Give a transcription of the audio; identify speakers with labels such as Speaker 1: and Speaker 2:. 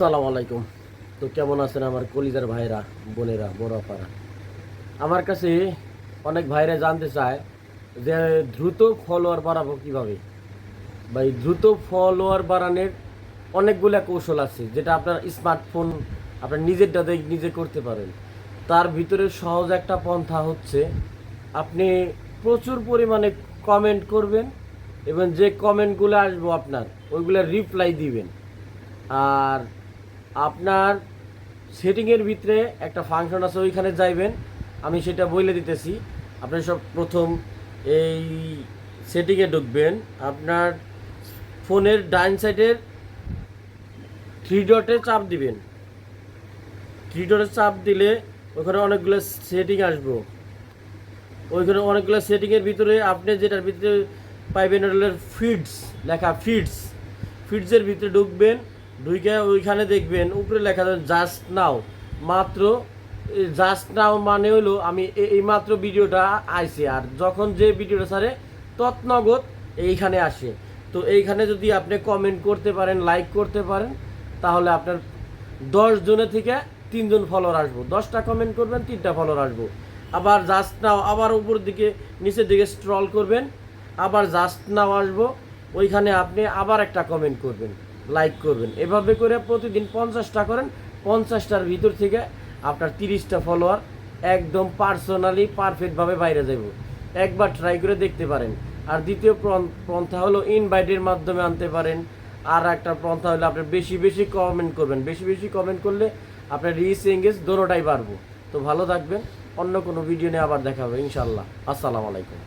Speaker 1: আসসালামু আলাইকুম। তো কেমন আছেন আমার কলিজার ভাইরা বোনেরা, বড়পাড়া? আমার কাছে অনেক ভাইরা জানতে চায় যে দ্রুত ফলোয়ার বাড়াবো কীভাবে? বা এই দ্রুত ফলোয়ার বাড়ানোর অনেকগুলো কৌশল আছে, যেটা আপনার স্মার্টফোন আপনার নিজেরটা নিজে করতে পারেন। তার ভিতরে সহজ একটা পন্থা হচ্ছে, আপনি প্রচুর পরিমাণে কমেন্ট করবেন এবং যে কমেন্টগুলো আসব আপনার, ওইগুলো রিপ্লাই দিবেন। আর আপনার সেটিংয়ের ভিতরে একটা ফাংশন আছে, ওইখানে যাইবেন। আমি সেটা বলে দিতেছি। আপনি সব প্রথম এই সেটিংয়ে ঢুকবেন। আপনার ফোনের ডাইন সাইডের থ্রি ডটে চাপ দিবেন। থ্রি ডটে চাপ দিলে ওখানে অনেকগুলো সেটিং আসব। ওইখানে অনেকগুলো সেটিংয়ের ভিতরে আপনি যেটার ভিতরে পাইবেন ফিডস লেখা ফিডস ফিডসের ভিতরে ঢুকবেন। ঢুকে ওইখানে দেখবেন, উপরে লেখা আছে, জাস্ট নাও। মাত্র জাস্ট নাও মানে হলো আমি এই মাত্র ভিডিওটা আইছে, আর যখন যে ভিডিওটা ছাড়ে তৎনগদ এইখানে আসে। তো এইখানে যদি আপনি কমেন্ট করতে পারেন লাইক করতে পারেন, তাহলে আপনার দশ জনের থেকে তিনজন ফলোয়ার আসব। দশটা কমেন্ট করবেন, তিনটা ফলোয়ার আসব। আবার জাস্ট নাও আবার উপর দিকে, নিচের দিকে স্ট্রল করবেন, আবার জাস্ট নাও আসব। ওইখানে আপনি আবার একটা কমেন্ট করবেন। লাইক করবেন। এভাবে করে প্রতিদিন পঞ্চাশটা করেন, পঞ্চাশটার ভিতর থেকে আপনার তিরিশটা ফলোয়ার একদম পার্সোনালি পারফেক্টভাবে বাইরে যাব একবার ট্রাই করে দেখতে পারেন। আর দ্বিতীয় পন্থা হলো ইনভাইটের মাধ্যমে আনতে পারেন। আর একটা পন্থা হলো আপনি বেশি বেশি কমেন্ট করবেন। বেশি বেশি কমেন্ট করলে আপনার রিচ এঙ্গেজ দোনোটাই বাড়বো। তো ভালো থাকবেন। অন্য কোনো ভিডিও নিয়ে আবার দেখা হবে ইনশাল্লাহ আসসালামু আলাইকুম।